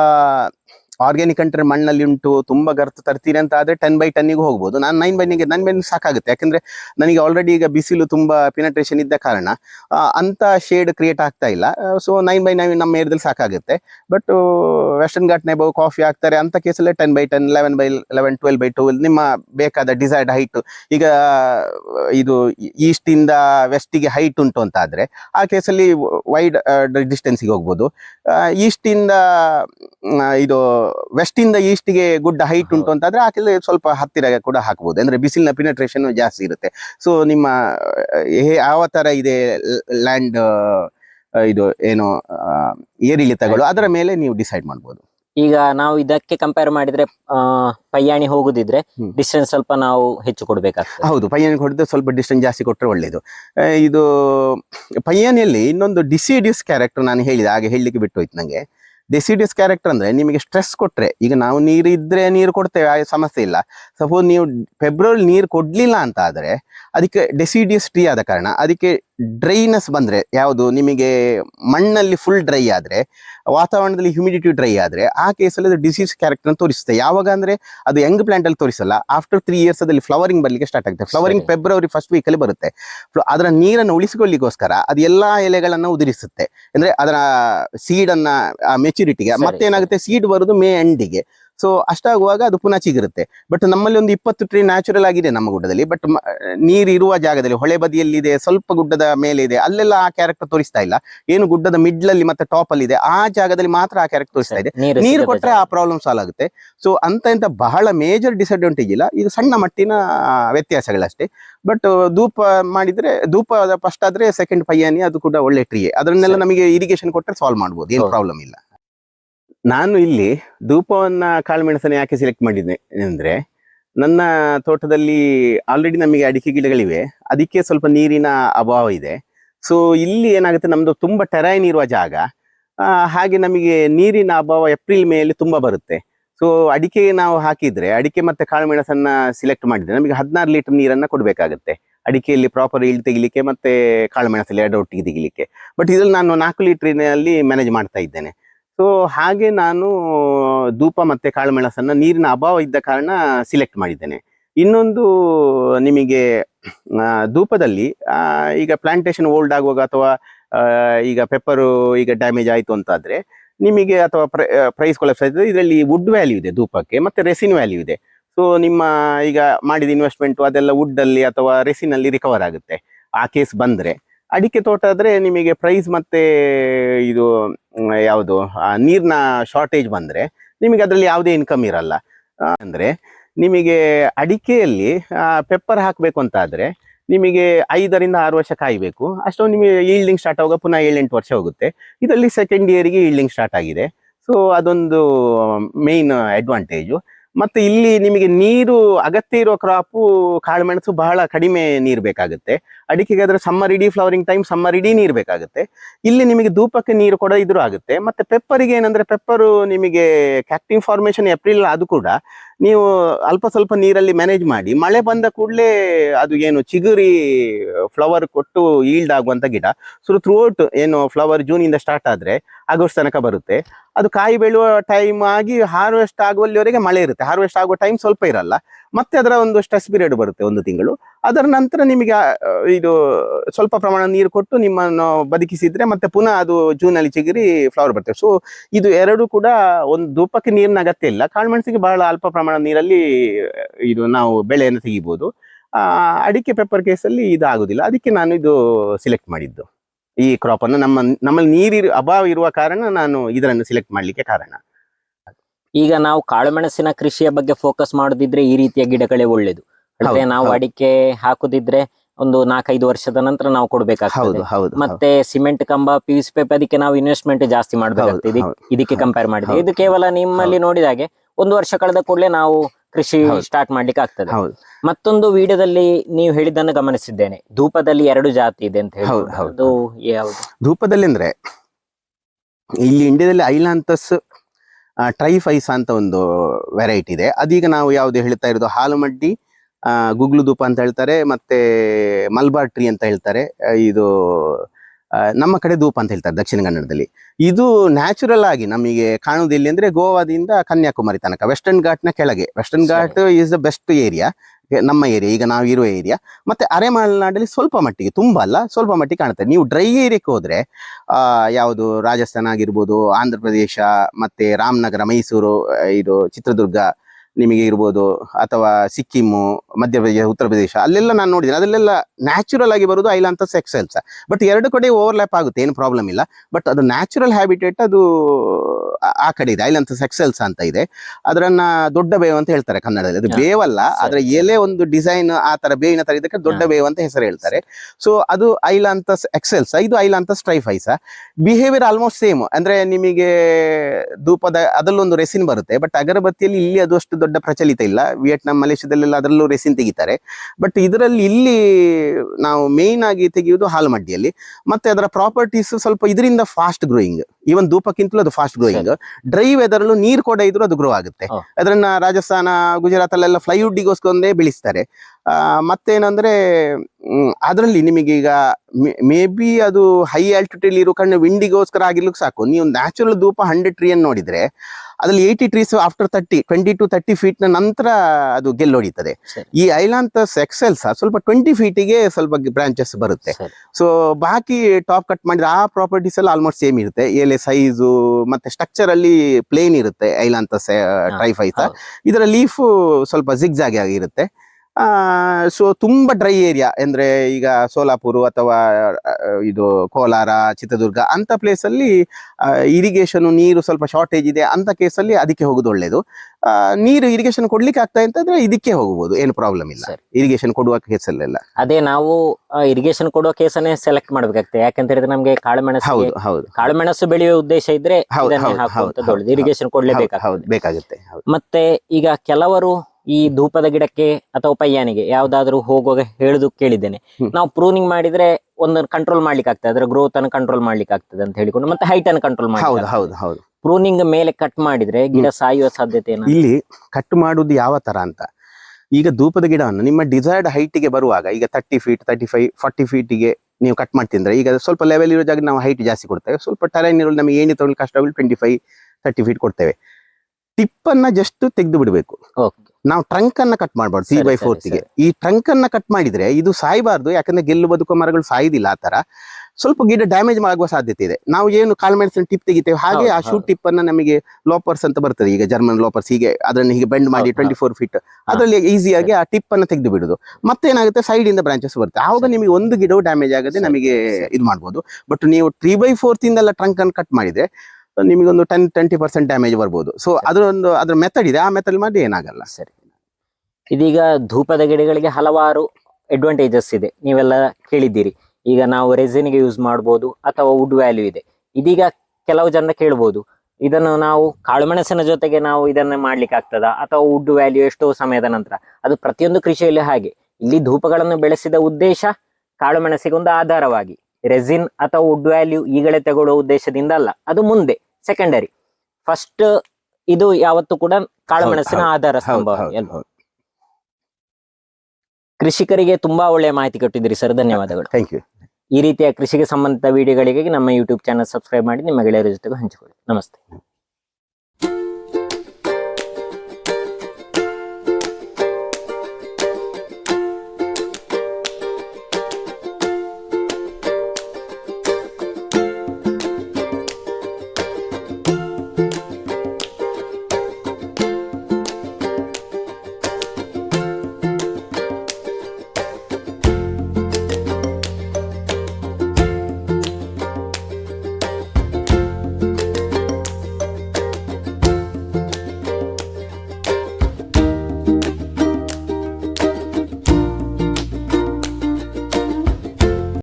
ಆರ್ಗ್ಯಾನಿಕ್ ಕಂಟ್ರಿ ಮಣ್ಣಲ್ಲಿ ಉಂಟು, ತುಂಬಾ ಗರ್ತು ತರ್ತೀರಿ ಅಂತ ಆದ್ರೆ ಟೆನ್ ಬೈ ಟೆನ್ನಿಗೂ ಹೋಗ್ಬೋದು. ನಾನು ನೈನ್ ಬೈನಿಗೆ ನೈನ್ ಬೈನಿಗೆ ಸಾಕಾಗುತ್ತೆ. ಯಾಕಂದ್ರೆ ನನಗೆ ಆಲ್ರೆಡಿ ಈಗ ಬಿಸಿಲು ತುಂಬಾ ಪಿನಟ್ರೇಷನ್ ಇದ್ದ ಕಾರಣ ಅಂತ ಶೇಡ್ ಕ್ರಿಯೇಟ್ ಆಗ್ತಾ ಇಲ್ಲ. ಸೊ ನೈನ್ ಬೈ ನೈನ್ ನಮ್ಮ ಏರಿಯಾದಲ್ಲಿ ಸಾಕಾಗುತ್ತೆ. ಬಟ್ ವೆಸ್ಟರ್ನ್ ಘಾಟ್ ನೆಬೋ ಕಾಫಿ ಹಾಕ್ತಾರೆ ಅಂತ ಕೇಸಲ್ಲೇ ten by ten eleven by eleven twelve by twelve ನಿಮ್ಮ ಬೇಕಾದ ಡಿಸೈರ್ಡ್ ಹೈಟ್ ಈಗ ಇದು ಈಸ್ಟ್ ಇಂದ ವೆಸ್ಟಿಗೆ ಹೈಟ್ ಉಂಟು ಅಂತ ಆದ್ರೆ, ಆ ಕೇಸಲ್ಲಿ ವೈಡ್ ಡಿಸ್ಟೆನ್ಸಿಗೆ ಹೋಗ್ಬೋದು. ಈಸ್ಟ್ ಇಂದ ಇದು ವೆಸ್ಟ್ ಇಂದ ಈಸ್ಟ್ಗೆ ಗುಡ್ಡ ಹೈಟ್ ಉಂಟು ಅಂತಾದ್ರೆ ಆ ಸ್ವಲ್ಪ ಹತ್ತಿರ ಕೂಡ ಹಾಕಬಹುದು ಅಂದ್ರೆ ಬಿಸಿಲಿನ ಪಿನಟ್ರೇಷನ್ ಜಾಸ್ತಿ ಇರುತ್ತೆ. ಸೊ ನಿಮ್ಮ ಯಾವ ತರ ಇದೆ ಲ್ಯಾಂಡ್ ಇದು ಏನು ಏರಿಳಿತಗಳು? ಅದರ ಮೇಲೆ ನೀವು ಡಿಸೈಡ್ ಮಾಡಬಹುದು ಈಗ ನಾವು ಇದಕ್ಕೆ ಕಂಪೇರ್ ಮಾಡಿದ್ರೆ ಪಯ್ಯಾಣಿ ಹೋಗುದಿದ್ರೆ. ಡಿಸ್ಟೆನ್ಸ್ ಸ್ವಲ್ಪ ನಾವು ಹೆಚ್ಚು ಕೊಡ್ಬೇಕಾಗ್ತದೆ. ಹೌದು ಪಯ್ಯಾಣಿ ಹೊಡೆದು ಸ್ವಲ್ಪ ಡಿಸ್ಟೆನ್ಸ್ ಜಾಸ್ತಿ ಕೊಟ್ಟರೆ ಒಳ್ಳೇದು. ಇದು ಪಯ್ಯಾಣಿಯಲ್ಲಿ ಇನ್ನೊಂದು ಡಿಸಿಡಿಯಸ್ ಕ್ಯಾರೆಕ್ಟರ್ ನಾನು ಹೇಳಿದೆ ಹಾಗೆ ಹೇಳಲಿಕ್ಕೆ ಬಿಟ್ಟು ಹೋಯ್ತು ನಂಗೆ. ಡೆಸಿಡಿಯಸ್ ಕ್ಯಾರೆಕ್ಟರ್ ಅಂದ್ರೆ ನಿಮಗೆ ಸ್ಟ್ರೆಸ್ ಕೊಟ್ರೆ, ಈಗ ನಾವು ನೀರು ಇದ್ರೆ ನೀರು ಕೊಡ್ತೇವೆ ಆ ಸಮಸ್ಯೆ ಇಲ್ಲ. ಸಪೋಸ್ ನೀವು ಫೆಬ್ರವರಿ ನೀರು ಕೊಡ್ಲಿಲ್ಲ ಅಂತ ಆದ್ರೆ, ಅದಕ್ಕೆ ಡೆಸಿಡಿಯಸ್ ಟ್ರೀ ಆದ ಕಾರಣ, ಅದಕ್ಕೆ ಡ್ರೈನೆಸ್ ಬಂದ್ರೆ ಯಾವುದು? ನಿಮಗೆ ಮಣ್ಣಲ್ಲಿ ಫುಲ್ ಡ್ರೈ ಆದ್ರೆ ವಾತಾವರಣದಲ್ಲಿ ಹ್ಯುಮಿಡಿಟಿ ಡ್ರೈ ಆದ್ರೆ ಆ ಕೇಸಲ್ಲಿ ಅದು ಡಿಸೀಸ್ ಕ್ಯಾರೆಕ್ಟರ್ ತೋರಿಸುತ್ತೆ. ಯಾವಾಗ ಅಂದರೆ ಅದು ಯಂಗ್ ಪ್ಲಾಂಟ್ ಅಲ್ಲಿ ತೋರಿಸಲ್ಲ ಆಫ್ಟರ್ ತ್ರೀ ಇಯರ್ಸ್ ಅದಲ್ಲಿ ಫ್ಲವರಿಂಗ್ ಬರಲಿಕ್ಕೆ ಸ್ಟಾರ್ಟ್ ಆಗುತ್ತೆ. ಫ್ಲವರಿಂಗ್ ಫೆಬ್ರವರಿ ಫಸ್ಟ್ ವೀಕಲ್ಲಿ ಅಲ್ಲಿ ಬರುತ್ತೆ. ಅದರ ನೀರನ್ನು ಉಳಿಸಿಕೊಳ್ಳಿಕ್ಕೋಸ್ಕರ ಅದು ಎಲ್ಲ ಎಲೆಗಳನ್ನು ಉದುರಿಸುತ್ತೆ. ಅಂದ್ರೆ ಅದರ ಸೀಡ್ ಅನ್ನ ಮೆಚುರಿಟಿಗೆ ಸರಿ, ಮತ್ತೆ ಏನಾಗುತ್ತೆ ಸೀಡ್ ಬರೋದು ಮೇ ಎಂಡಿಗೆ ಸೊ ಅಷ್ಟಾಗುವಾಗ ಅದು ಪುನಃ ಚಿಗಿರುತ್ತೆ. ಬಟ್ ನಮ್ಮಲ್ಲಿ ಒಂದು ಇಪ್ಪತ್ತು ಟ್ರೀ ನ್ಯಾಚುರಲ್ ಆಗಿದೆ ನಮ್ಮ ಗುಡ್ಡದಲ್ಲಿ. ಬಟ್ ನೀರು ಇರುವ ಜಾಗದಲ್ಲಿ ಹೊಳೆ ಬದಿಯಲ್ಲಿದೆ ಸ್ವಲ್ಪ ಗುಡ್ಡದ ಮೇಲೆ ಇದೆ ಅಲ್ಲೆಲ್ಲ ಆ ಕ್ಯಾರೆಕ್ಟರ್ ತೋರಿಸ್ತಾ ಇಲ್ಲ. ಏನು ಗುಡ್ಡದ ಮಿಡ್ಲಲ್ಲಿ ಮತ್ತೆ ಟಾಪ್ ಅಲ್ಲಿ ಇದೆ ಆ ಜಾಗದಲ್ಲಿ ಮಾತ್ರ ಆ ಕ್ಯಾರೆಕ್ಟರ್ ತೋರಿಸ್ತಾ ಇದೆ. ನೀರು ಕೊಟ್ಟರೆ ಆ ಪ್ರಾಬ್ಲಮ್ ಸಾಲ್ವ್ ಆಗುತ್ತೆ. ಸೊ ಅಂತ ಇಂತ ಬಹಳ ಮೇಜರ್ ಡಿಸ್ಅಡ್ವಾಂಟೇಜ್ ಇಲ್ಲ. ಇದು ಸಣ್ಣ ಮಟ್ಟಿನ ವ್ಯತ್ಯಾಸಗಳಷ್ಟೇ. ಬಟ್ ಧೂಪ ಮಾಡಿದ್ರೆ ಧೂಪ ಫಸ್ಟ್ ಆದ್ರೆ ಸೆಕೆಂಡ್ ಪೈಯಾನಿ ಅದು ಕೂಡ ಒಳ್ಳೆ ಟ್ರೀಯೇ ಅದನ್ನೆಲ್ಲ ನಮಗೆ ಇರಿಗೇಷನ್ ಕೊಟ್ಟರೆ ಸಾಲ್ವ್ ಮಾಡ್ಬೋದು. ಏನು ಪ್ರಾಬ್ಲಮ್ ಇಲ್ಲ. ನಾನು ಇಲ್ಲಿ ಧೂಪವನ್ನು ಕಾಳುಮೆಣಸನ್ನು ಯಾಕೆ ಸೆಲೆಕ್ಟ್ ಮಾಡಿದ್ದೆ ಅಂದ್ರೆ ನನ್ನ ತೋಟದಲ್ಲಿ ಆಲ್ರೆಡಿ ನಮಗೆ ಅಡಿಕೆ ಗಿಡಗಳಿವೆ. ಅದಕ್ಕೆ ಸ್ವಲ್ಪ ನೀರಿನ ಅಭಾವ ಇದೆ. ಸೊ ಇಲ್ಲಿ ಏನಾಗುತ್ತೆ? ನಮ್ಮದು ತುಂಬ ಟೆರೈನ್ ಇರುವ ಜಾಗ. ಹಾಗೆ ನಮಗೆ ನೀರಿನ ಅಭಾವ ಏಪ್ರಿಲ್ ಮೇಯಲ್ಲಿ ತುಂಬಾ ಬರುತ್ತೆ. ಸೊ ಅಡಿಕೆ ನಾವು ಹಾಕಿದ್ರೆ, ಅಡಿಕೆ ಮತ್ತೆ ಕಾಳುಮೆಣಸನ್ನು ಸಿಲೆಕ್ಟ್ ಮಾಡಿದ್ರೆ ನಮಗೆ ಹದಿನಾರು ಲೀಟರ್ ನೀರನ್ನ ಕೊಡಬೇಕಾಗುತ್ತೆ. ಅಡಿಕೆಯಲ್ಲಿ ಪ್ರಾಪರ್ ಇಳಿ ತೆಗಿಲಿಕ್ಕೆ ಮತ್ತೆ ಕಾಳುಮೆಣಸಲ್ಲಿ ಎರಡು ಒಟ್ಟಿಗೆ ತೆಗಿಲಿಕ್ಕೆ. ಬಟ್ ಇದ್ರಲ್ಲಿ ನಾನು ನಾಲ್ಕು ಲೀಟ್ರಿನಲ್ಲಿ ಮ್ಯಾನೇಜ್ ಮಾಡ್ತಾ ಇದ್ದೇನೆ. ಸೊ ಹಾಗೆ ನಾನು, ಧೂಪ ಮತ್ತೆ ಕಾಳುಮೆಣಸನ್ನ ನೀರಿನ ಅಭಾವ ಇದ್ದ ಕಾರಣ ಸಿಲೆಕ್ಟ್ ಮಾಡಿದ್ದೇನೆ. ಇನ್ನೊಂದು, ನಿಮಗೆ ಧೂಪದಲ್ಲಿ ಈಗ ಪ್ಲಾಂಟೇಶನ್ ಓಲ್ಡ್ ಆಗುವಾಗ ಅಥವಾ ಈಗ ಪೆಪ್ಪರು ಈಗ ಡ್ಯಾಮೇಜ್ ಆಯಿತು ಅಂತಾದರೆ, ನಿಮಗೆ ಅಥವಾ ಪ್ರೈಸ್ ಕೊಲೆಪ್ಸ್ ಆಯ್ತದೆ, ಇದರಲ್ಲಿ ವುಡ್ ವ್ಯಾಲ್ಯೂ ಇದೆ ಧೂಪಕ್ಕೆ ಮತ್ತು ರೆಸಿನ್ ವ್ಯಾಲ್ಯೂ ಇದೆ. ಸೊ ನಿಮ್ಮ ಈಗ ಮಾಡಿದ ಇನ್ವೆಸ್ಟ್ಮೆಂಟು ಅದೆಲ್ಲ ವುಡ್ಡಲ್ಲಿ ಅಥವಾ ರೆಸಿನಲ್ಲಿ ರಿಕವರ್ ಆಗುತ್ತೆ. ಆ ಕೇಸ್ ಬಂದ್ರೆ. ಅಡಿಕೆ ತೋಟ ಆದ್ರೆ ನಿಮಗೆ ಪ್ರೈಸ್ ಮತ್ತೆ ಇದು ಯಾವುದು ನೀರಿನ ಶಾರ್ಟೇಜ್ ಬಂದ್ರೆ ನಿಮಗೆ ಅದರಲ್ಲಿ ಯಾವುದೇ ಇನ್ಕಮ್ ಇರಲ್ಲ. ಅಂದ್ರೆ ನಿಮಗೆ ಅಡಿಕೆಯಲ್ಲಿ ಪೆಪ್ಪರ್ ಹಾಕಬೇಕು ಅಂತ ಆದ್ರೆ ನಿಮಗೆ ಐದರಿಂದ ಆರು ವರ್ಷ ಕಾಯಬೇಕು. ಅಷ್ಟೊಂದು ನಿಮಗೆ ಈಲ್ಡಿಂಗ್ ಸ್ಟಾರ್ಟ್ ಆಗುವಾಗ ಪುನಃ ಏಳೆಂಟು ವರ್ಷ ಹೋಗುತ್ತೆ. ಇದರಲ್ಲಿ ಸೆಕೆಂಡ್ ಇಯರಿಗೆ ಈಲ್ಡಿಂಗ್ ಸ್ಟಾರ್ಟ್ ಆಗಿದೆ. ಸೊ ಅದೊಂದು ಮೇನ್ ಅಡ್ವಾಂಟೇಜು ಮತ್ತೆ ಇಲ್ಲಿ ನಿಮಗೆ ನೀರು ಅಗತ್ಯ ಇರೋ ಕ್ರಾಪು ಕಾಳುಮೆಣಸು ಬಹಳ ಕಡಿಮೆ ನೀರು ಬೇಕಾಗುತ್ತೆ. ಅಡಿಕೆಗೆ ಆದ್ರೆ ಸಮ್ಮರ್ ಇಡೀ ಫ್ಲವರಿಂಗ್ ಟೈಮ್ ಸಮ್ಮರ್ ಇಡೀ ನೀರು ಬೇಕಾಗುತ್ತೆ. ಇಲ್ಲಿ ನಿಮಗೆ ಧೂಪಕ್ಕೆ ನೀರು ಕೂಡ ಇದ್ರೂ ಆಗುತ್ತೆ. ಮತ್ತೆ ಪೆಪ್ಪರಿಗೆ ಏನಂದ್ರೆ ಪೆಪ್ಪರು ನಿಮಗೆ ಕ್ಯಾಕ್ಟಿಂಗ್ ಫಾರ್ಮೇಷನ್ ಏಪ್ರಿಲ್ ಅದು ಕೂಡ ನೀವು ಅಲ್ಪ ಸ್ವಲ್ಪ ನೀರಲ್ಲಿ ಮ್ಯಾನೇಜ್ ಮಾಡಿ, ಮಳೆ ಬಂದ ಕೂಡಲೇ ಅದು ಏನು ಚಿಗುರಿ ಫ್ಲವರ್ ಕೊಟ್ಟು ಈಲ್ಡ್ ಆಗುವಂಥ ಗಿಡ. ಸೊ ಥ್ರೂಔಟ್ ಏನು ಫ್ಲವರ್ ಜೂನಿಂದ ಸ್ಟಾರ್ಟ್ ಆದರೆ ಆಗಸ್ಟ್ ತನಕ ಬರುತ್ತೆ. ಅದು ಕಾಯಿ ಬೆಳೆಯುವ ಟೈಮ್ ಆಗಿ ಹಾರ್ವೆಸ್ಟ್ ಆಗುವಲ್ಲಿವರೆಗೆ ಮಳೆ ಇರುತ್ತೆ. ಹಾರ್ವೆಸ್ಟ್ ಆಗುವ ಟೈಮ್ ಸ್ವಲ್ಪ ಇರಲ್ಲ. ಮತ್ತೆ ಅದರ ಒಂದು ಸ್ಟ್ರೆಸ್ ಪೀರಿಯಡ್ ಬರುತ್ತೆ ಒಂದು ತಿಂಗಳು. ಅದರ ನಂತರ ನಿಮಗೆ ಇದು ಸ್ವಲ್ಪ ಪ್ರಮಾಣ ನೀರು ಕೊಟ್ಟು ನಿಮ್ಮನ್ನು ಬದುಕಿಸಿದ್ರೆ ಮತ್ತೆ ಪುನಃ ಅದು ಜೂನ್ ಅಲ್ಲಿ ಚಿಗುರಿ ಫ್ಲವರ್ ಬರ್ತದೆ. ಸೊ ಇದು ಎರಡು ಕೂಡ ಒಂದು ಧೂಪಕ್ಕೆ ನೀರಿನ ಅಗತ್ಯ ಇಲ್ಲ. ಕಾಳುಮೆಣಸಿಗೆ ಬಹಳ ಅಲ್ಪ ಪ್ರಮಾಣ ನೀರಲ್ಲಿ, ಇದು ನಾವು ಬೆಳೆಯನ್ನು ತೆಗಿಬಹುದು ಅಡಿಕೆ ಪೆಪ್ಪರ್ ಕೇಸಲ್ಲಿ ಇದು ಆಗುದಿಲ್ಲ ಅದಕ್ಕೆ ನಾನು ಇದು ಸಿಲೆಕ್ಟ್ ಮಾಡಿದ್ದು. ಈ ಕ್ರಾಪ್ ಅನ್ನು ನಮ್ಮ, ನಮ್ಮಲ್ಲಿ ನೀರಿ ಅಭಾವ ಇರುವ ಕಾರಣ ನಾನು ಇದರನ್ನು ಸಿಲೆಕ್ಟ್ ಮಾಡ್ಲಿಕ್ಕೆ ಕಾರಣ. ಈಗ ನಾವು ಕಾಳುಮೆಣಸಿನ ಕೃಷಿಯ ಬಗ್ಗೆ ಫೋಕಸ್ ಮಾಡುದಿದ್ರೆ ಈ ರೀತಿಯ ಗಿಡಗಳೇ ಒಳ್ಳೇದು. ಅಂದ್ರೆ ನಾವು ಅಡಿಕೆ ಹಾಕುದಿದ್ರೆ ಒಂದು ನಾಲ್ಕೈದು ವರ್ಷದ ನಂತರ ನಾವು ಕೊಡ್ಬೇಕಾಗ್ತದೆ. ಮತ್ತೆ ಸಿಮೆಂಟ್ ಕಂಬ ಪಿ ಯು ಸಿ ಪೇಪರ್ ಅದಕ್ಕೆ ನಾವು ಇನ್ವೆಸ್ಟ್ಮೆಂಟ್ ಜಾಸ್ತಿ ಮಾಡಬೇಕಾಗ್ತದೆ. ಇದಕ್ಕೆ- ಕಂಪೇರ್ ಮಾಡಿದ್ರೆ. ಇದು ಕೇವಲ ನಿಮ್ಮಲ್ಲಿ ನೋಡಿದ ಹಾಗೆ ಒಂದು ವರ್ಷ ಕಳೆದ ಕೂಡಲೇ ನಾವು ಕೃಷಿ ಸ್ಟಾರ್ಟ್ ಮಾಡ್ಲಿಕ್ಕೆ ಆಗ್ತದೆ ಮತ್ತೊಂದು ವಿಡಿಯೋದಲ್ಲಿ ನೀವು ಹೇಳಿದ್ದನ್ನು ಗಮನಿಸಿದ್ದೇನೆ. ಧೂಪದಲ್ಲಿ ಎರಡು ಜಾತಿ ಇದೆ ಅಂತ ಹೇಳಿ ಧೂಪದಲ್ಲಿ ಅಂದ್ರೆ ಇಲ್ಲಿ ಇಂಡಿಯಾದಲ್ಲಿ ಐಲಾಂತಸ್ ಟ್ರೈಫೈಸ್ ಅಂತ ಒಂದು ವೆರೈಟಿ ಇದೆ. ಅದೀಗ ನಾವು ಯಾವುದು ಹೇಳ್ತಾ ಇರೋದು? ಹಾಲುಮಡ್ಡಿ ಆ, ಗುಗ್ಲು ದೂಪ ಅಂತ ಹೇಳ್ತಾರೆ ಮತ್ತೆ ಮಲ್ಬಾರ್ ಟ್ರೀ ಅಂತ ಹೇಳ್ತಾರೆ. ಇದು ನಮ್ಮ ಕಡೆ ಧೂಪ ಅಂತ ಹೇಳ್ತಾರೆ ದಕ್ಷಿಣ ಕನ್ನಡದಲ್ಲಿ. ಇದು ನ್ಯಾಚುರಲ್ ಆಗಿ ನಮಗೆ ಕಾಣುವುದು ಎಲ್ಲಿ ಅಂದ್ರೆ ಗೋವಾದಿಂದ ಕನ್ಯಾಕುಮಾರಿ ತನಕ ವೆಸ್ಟರ್ನ್ ಘಾಟ್ನ ಕೆಳಗೆ. Western. Ghat is the best area ನಮ್ಮ ಏರಿಯಾ ಈಗ ನಾವು ಇರುವ ಏರಿಯಾ ಮತ್ತೆ ಅರೆ ಮಲೆನಾಡಲ್ಲಿ ಸ್ವಲ್ಪ ಮಟ್ಟಿಗೆ, ತುಂಬ ಅಲ್ಲ, ಸ್ವಲ್ಪ ಮಟ್ಟಿಗೆ ಕಾಣುತ್ತೆ ನೀವು ಡ್ರೈ ಏರಿಯಾಕ್ಕೆ ಹೋದ್ರೆ ಯಾವುದು ರಾಜಸ್ಥಾನ ಆಗಿರ್ಬೋದು ಆಂಧ್ರ ಪ್ರದೇಶ ಮತ್ತೆ ರಾಮನಗರ, ಮೈಸೂರು ಇದು ಚಿತ್ರದುರ್ಗ ನಿಮಗೆ ಇರ್ಬೋದು ಅಥವಾ ಸಿಕ್ಕಿಮು ಮಧ್ಯಪ್ರದೇಶ ಉತ್ತರ ಪ್ರದೇಶ ಅಲ್ಲೆಲ್ಲ ನಾನು ನೋಡಿದ್ದೀನಿ. ಅದಲ್ಲೆಲ್ಲ ನ್ಯಾಚುರಲ್ ಆಗಿ ಬರೋದು ಐಲಾಂತಸ್ ಎಕ್ಸೆಲ್ಸ್ ಬಟ್ ಎರಡು ಕಡೆ ಓವರ್ಲ್ಯಾಪ್ ಆಗುತ್ತೆ ಏನು ಪ್ರಾಬ್ಲಮ್ ಇಲ್ಲ. ಬಟ್ ಅದು ನ್ಯಾಚುರಲ್ ಹ್ಯಾಬಿಟೇಟ್ ಅದು ಆ- ಕಡೆ ಇದೆ. ಐಲಾಂತಸ್ ಎಕ್ಸೆಲ್ಸ್ ಅಂತ ಇದೆ. ಅದರನ್ನ ದೊಡ್ಡ ಬೇವು ಅಂತ ಹೇಳ್ತಾರೆ ಕನ್ನಡದಲ್ಲಿ. ಅದು. ಬೇವಲ್ಲ ಆದರೆ ಅದರ ಎಲೆ ಒಂದು ಡಿಸೈನ್ ಆ ಥರ ಬೇವಿನ ತರ ಇದಕ್ಕೆ ದೊಡ್ಡ. ಬೇವು ಅಂತ ಹೆಸರು ಹೇಳ್ತಾರೆ. ಸೊ ಅದು ಐಲಾಂತಸ್ ಎಕ್ಸೆಲ್ಸ ಇದು ಐಲಾಂತಸ್ ಸ್ಟ್ರೈಫೈಸ ಬಿಹೇವಿಯರ್ ಆಲ್ಮೋಸ್ಟ್ ಸೇಮ್ ಅಂದ್ರೆ ನಿಮಗೆ ಧೂಪದ ಅದರಲ್ಲೊಂದು ರೆಸಿನ್ ಬರುತ್ತೆ. ಬಟ್ ಅಗರಬತ್ತಿಯಲ್ಲಿ ಇಲ್ಲಿ ಅದು ಅಷ್ಟು ದೊಡ್ಡ ಪ್ರಚಲಿತ ಇಲ್ಲ. ವಿಯೆಟ್ನಾಂ ಮಲೇಷ್ಯಾದಲ್ಲೆಲ್ಲ ಅದರಲ್ಲೂ ರೆಸಿನ್ ತೆಗಿತಾರೆ. ಬಟ್ ಇದರಲ್ಲಿ ಇಲ್ಲಿ ನಾವು ಮೇನ್ ಆಗಿ ತೆಗೆಯುವುದು ಹಾಲ್ಮಡ್ಡಿಯಲ್ಲಿ. ಮತ್ತೆ ಅದರ ಪ್ರಾಪರ್ಟೀಸ್ ಸ್ವಲ್ಪ ಇದರಿಂದ ಫಾಸ್ಟ್ ಗ್ರೋಯಿಂಗ್ ಈವನ್ ಧೂಪಕ್ಕಿಂತಲೂ ಅದು ಫಾಸ್ಟ್ ಗ್ರೋಯಿಂಗ್ ಡ್ರೈ ವೆದರ್ಲ್ಲೂ ನೀರು ಕೊಡ ಇದ್ರು ಅದು ಗ್ರೋ ಆಗುತ್ತೆ. ಅದನ್ನ ರಾಜಸ್ಥಾನ ಗುಜರಾತ್ ಅಲ್ಲೆಲ್ಲ ಫ್ಲೈವುಡ್ಡಿಗೋಸ್ಕೊಂಡೇ ಬೆಳೆಸ್ತಾರೆ. ಮತ್ತೇನಂದ್ರೆ ಅದರಲ್ಲಿ ನಿಮಗೆ ಈಗ ಮೇ ಬಿ ಅದು ಹೈ ಆಲ್ಟಿಟ್ಯೂಡ್ ಇರೋ ಕಣ್ಣು ವಿಂಡಿಗೋಸ್ಕರ ಆಗಿರ್ಲಿಕ್ಕೆ ಸಾಕು. ನೀವು ನ್ಯಾಚುರಲ್ ಧೂಪ ಹಂಡ್ರೆಡ್ ಟ್ರೀ ಅನ್ನು ನೋಡಿದ್ರೆ ಅದ್ರಲ್ಲಿ eighty trees after thirty twenty to thirty ಫೀಟ್ನ ನಂತರ ಅದು ಗೆಲ್ಲೊಡಿತದೆ. ಹೊಡಿತದೆ ಈ ಐಲಾಂತಸ್ ಎಕ್ಸೆಲ್ಸ್ ಸ್ವಲ್ಪ ಟ್ವೆಂಟಿ ಫೀಟಿಗೆ ಸ್ವಲ್ಪ ಬ್ರಾಂಚಸ್ ಬರುತ್ತೆ. ಸೊ ಬಾಕಿ ಟಾಪ್ ಕಟ್ ಮಾಡಿದ್ರೆ ಆ ಪ್ರಾಪರ್ಟೀಸ್ ಎಲ್ಲ ಆಲ್ಮೋಸ್ಟ್ ಸೇಮ್ ಇರುತ್ತೆ. ಎಲೆ ಸೈಜು ಮತ್ತೆ ಸ್ಟ್ರಕ್ಚರ್ ಅಲ್ಲಿ ಪ್ಲೇನ್ ಇರುತ್ತೆ ಐಲಾಂತಸ್ ಟ್ರೈಫೈಸ. ಇದರ ಲೀಫ್ ಸ್ವಲ್ಪ ಜಿಗ್ಜಾಗಿ ಆಗಿರುತ್ತೆ ಸೊ ತುಂಬಾ ಡ್ರೈ ಏರಿಯಾ ಅಂದ್ರೆ ಈಗ ಸೋಲಾಪುರ ಅಥವಾ ಇದು ಕೋಲಾರ ಚಿತ್ರದುರ್ಗ ಅಂತ ಪ್ಲೇಸಲ್ಲಿ ಇರಿಗೇಷನ್ ನೀರು ಸ್ವಲ್ಪ ಶಾರ್ಟೇಜ್ ಇದೆ ಅಂತ ಕೇಸಲ್ಲಿ ಅದಕ್ಕೆ ಹೋಗೋದು ಒಳ್ಳೇದು. ನೀರು ಇರಿಗೇಷನ್ ಕೊಡ್ಲಿಕ್ಕೆ ಆಗ್ತಾ ಅಂತಂದ್ರೆ ಇದಕ್ಕೆ ಹೋಗಬಹುದು ಏನು ಪ್ರಾಬ್ಲಮ್ ಇಲ್ಲ. ಇರಿಗೇಷನ್ ಕೊಡುವ ಕೇಸಲ್ಲೆಲ್ಲ ಅದೇ ನಾವು ಇರಿಗೇಷನ್ ಕೊಡುವ ಕೇಸನ್ನೇ ಸೆಲೆಕ್ಟ್ ಮಾಡ್ಬೇಕಾಗ್ತದೆ. ಯಾಕಂತ ಹೇಳಿದ್ರೆ ನಮ್ಗೆ ಕಾಳುಮೆಣಸು ಹೌದು ಹೌದು. ಕಾಳುಮೆಣಸು ಬೆಳೆಯುವ ಉದ್ದೇಶ ಇದ್ರೆ ಇರಿಗೇಷನ್ ಹೌದು ಬೇಕಾಗುತ್ತೆ ಮತ್ತೆ ಈಗ ಕೆಲವರು ಈ ಧೂಪದ ಗಿಡಕ್ಕೆ ಅಥವಾ ಪಯ್ಯಾನಿಗೆ ಯಾವ್ದಾದ್ರು ಹೋಗುವಾಗ ಹೇಳುದು ಕೇಳಿದ್ದೇನೆ. ನಾವು ಪ್ರೂನಿಂಗ್ ಮಾಡಿದ್ರೆ ಒಂದನ್ನು ಕಂಟ್ರೋಲ್ ಮಾಡ್ಲಿಕ್ಕೆ ಆಗ್ತದೆ. ಅದರ ಗ್ರೋತ್ ಅನ್ನು ಕಂಟ್ರೋಲ್ ಮಾಡ್ಲಿಕ್ಕೆ ಆಗ್ತದೆ ಅಂತ ಹೇಳಿಕೊಂಡು ಮತ್ತೆ ಹೈಟ್ ಅನ್ನು ಕಂಟ್ರೋಲ್ ಹೌದು ಹೌದು ಹೌದು. ಪ್ರೂನಿಂಗ್ ಮೇಲೆ ಕಟ್ ಮಾಡಿದ್ರೆ ಗಿಡ ಸಾಯುವ ಸಾಧ್ಯತೆ ಏನು? ಇಲ್ಲಿ ಕಟ್ ಮಾಡುದು ಯಾವ ತರ ಅಂತ. ಈಗ ಧೂಪದ ಗಿಡವನ್ನು ನಿಮ್ಮ ಡಿಸೈರ್ಡ್ ಹೈಟಿಗೆ ಬರುವಾಗ ಈಗ thirty feet thirty five forty ಫೀಟಿಗೆ ನೀವು ಕಟ್ ಮಾಡ್ತಿದ್ರೆ ಈಗ ಸ್ವಲ್ಪ ಲೆವೆಲ್ ಇರೋ ಜಾಗ ನಾವು ಹೈಟ್ ಜಾಸ್ತಿ ಕೊಡ್ತೇವೆ. ಸ್ವಲ್ಪ ಟರೈನ್ ಇರೋ ನಮಗೆ ಏಣಿ ತಗೊಳ್ಳಿ ಕಷ್ಟ ಆಗಲಿ ಟ್ವೆಂಟಿ ಫೈವ್ ತರ್ಟಿ ಫೀಟ್ ಕೊಡ್ತೇವೆ. ಟಿಪ್ ಅನ್ನ ಜಸ್ಟ್ ತೆಗೆದು ಬಿಡಬೇಕು. ಓಕೆ ನಾವು ಟ್ರಂಕ್ ಅನ್ನ ಕಟ್ ಮಾಡಬಾರ್ದು ತ್ರೀ ಬೈ ಫೋರ್ತಿಗೆ ಈ ಟ್ರಂಕ್ ಅನ್ನ ಕಟ್ ಮಾಡಿದ್ರೆ ಇದು ಸಾಯಬಾರ್ದು ಯಾಕಂದ್ರೆ ಗೆಲ್ಲು ಬದುಕೋ ಮರಗಳು ಸಾಯ್ದಿಲ್ಲ ಆ ತರ ಸ್ವಲ್ಪ ಗಿಡ ಡ್ಯಾಮೇಜ್ ಆಗುವ ಸಾಧ್ಯತೆ ಇದೆ. ನಾವು ಏನು ಕಾಳ್ಮೆಣಸಿನ ಟಿಪ್ ತೆಗಿತೇವೆ ಹಾಗೆ ಆ. ಶೂಟ್ ಟಿಪ್ ಅನ್ನ ನಮಗೆ ಲೋಪರ್ಸ್ ಅಂತ ಬರ್ತದೆ ಈಗ ಜರ್ಮನ್ ಲೋಪರ್ಸ್ ಹೀಗೆ ಅದನ್ನ ಹೀಗೆ ಬೆಂಡ್ ಮಾಡಿ ಟ್ವೆಂಟಿ ಫೋರ್ ಫೀಟ್ ಅದರಲ್ಲಿ ಈಸಿಯಾಗಿ ಆ ಟಿಪ್ ಅನ್ನ ತೆಗೆದು ಬಿಡುದು. ಮತ್ತೆ ಏನಾಗುತ್ತೆ ಸೈಡ್ ಇಂದ ಬ್ರಾಂಚಸ್ ಬರುತ್ತೆ. ಆವಾಗ ನಿಮಗೆ ಒಂದು ಗಿಡವು ಡ್ಯಾಮೇಜ್ ಆಗದೆ ನಮಗೆ ಇದು ಮಾಡ್ಬೋದು. ಬಟ್ ನೀವು ತ್ರೀ ಬೈ ಫೋರ್ತ್ ಇಂದೆಲ್ಲ ಟ್ರಂಕ್ ಅನ್ನು ಕಟ್ ಮಾಡಿದ್ರೆ ನಿಮಗೆ ಒಂದು ಟೆನ್ ಟ್ವೆಂಟಿ ಪರ್ಸೆಂಟ್ ಡ್ಯಾಮೇಜ್ ಬರ್ಬೋದು ಸೊ ಅದೊಂದು ಅದ್ರ ಮೆಥಡ್ ಇದೆ. ಆ ಮೆಥಡ್ ಮಾಡಿ ಏನಾಗಲ್ಲ. ಸರಿ. ಇದೀಗ ಧೂಪದ ಗಿಡಗಳಿಗೆ ಹಲವಾರು ಅಡ್ವಾಂಟೇಜಸ್ ಇದೆ. ನೀವೆಲ್ಲ ಕೇಳಿದ್ದೀರಿ. ಈಗ ನಾವು ರೆಸಿನ್ಗೆ ಯೂಸ್ ಮಾಡ್ಬೋದು ಅಥವಾ ವುಡ್ ವ್ಯಾಲ್ಯೂ ಇದೆ. ಇದೀಗ ಕೆಲವು ಜನ ಕೇಳ್ಬೋದು. ಇದನ್ನು ನಾವು ಕಾಳುಮೆಣಸಿನ ಜೊತೆಗೆ ನಾವು ಇದನ್ನ ಮಾಡ್ಲಿಕ್ಕೆ ಆಗ್ತದ? ಅಥವಾ ವುಡ್ ವ್ಯಾಲ್ಯೂ ಎಷ್ಟೋ ಸಮಯದ ನಂತರ? ಅದು ಪ್ರತಿಯೊಂದು ಕೃಷಿಯಲ್ಲಿ ಹಾಗೆ. ಇಲ್ಲಿ ಧೂಪಗಳನ್ನು ಬೆಳೆಸಿದ ಉದ್ದೇಶ ಕಾಳುಮೆಣಸಿಗೆ ಒಂದು ಆಧಾರವಾಗಿ. ರೆಸಿನ್ ಅಥವಾ ವುಡ್ ವ್ಯಾಲ್ಯೂ ಈಗಲೇ ತಗೊಳ್ಳುವ ಉದ್ದೇಶದಿಂದ ಅಲ್ಲ ಅದು ಮುಂದೆ ಸೆಕೆಂಡರಿ ಫಸ್ಟ್ ಇದು ಯಾವತ್ತು ಕೂಡ ಕಾಳುಮೆಣಸಿನ ಆಧಾರ ಸ್ತಂಭ. ಕೃಷಿಕರಿಗೆ ತುಂಬಾ ಒಳ್ಳೆಯ ಮಾಹಿತಿ ಕೊಟ್ಟಿದ್ದೀರಿ ಸರ್ ಧನ್ಯವಾದಗಳು. ಥ್ಯಾಂಕ್ ಯು ಈ ರೀತಿಯ ಕೃಷಿಗೆ ಸಂಬಂಧಿತ ವಿಡಿಯೋಗಳಿಗಾಗಿ ನಮ್ಮ ಯೂಟ್ಯೂಬ್ ಚಾನಲ್ ಸಬ್ಸ್ಕ್ರೈಬ್ ಮಾಡಿ ನಿಮ್ಮ ಗೆಳೆಯರ ಜೊತೆಗೂ ಹಂಚಿಕೊಳ್ಳಿ. ನಮಸ್ತೆ.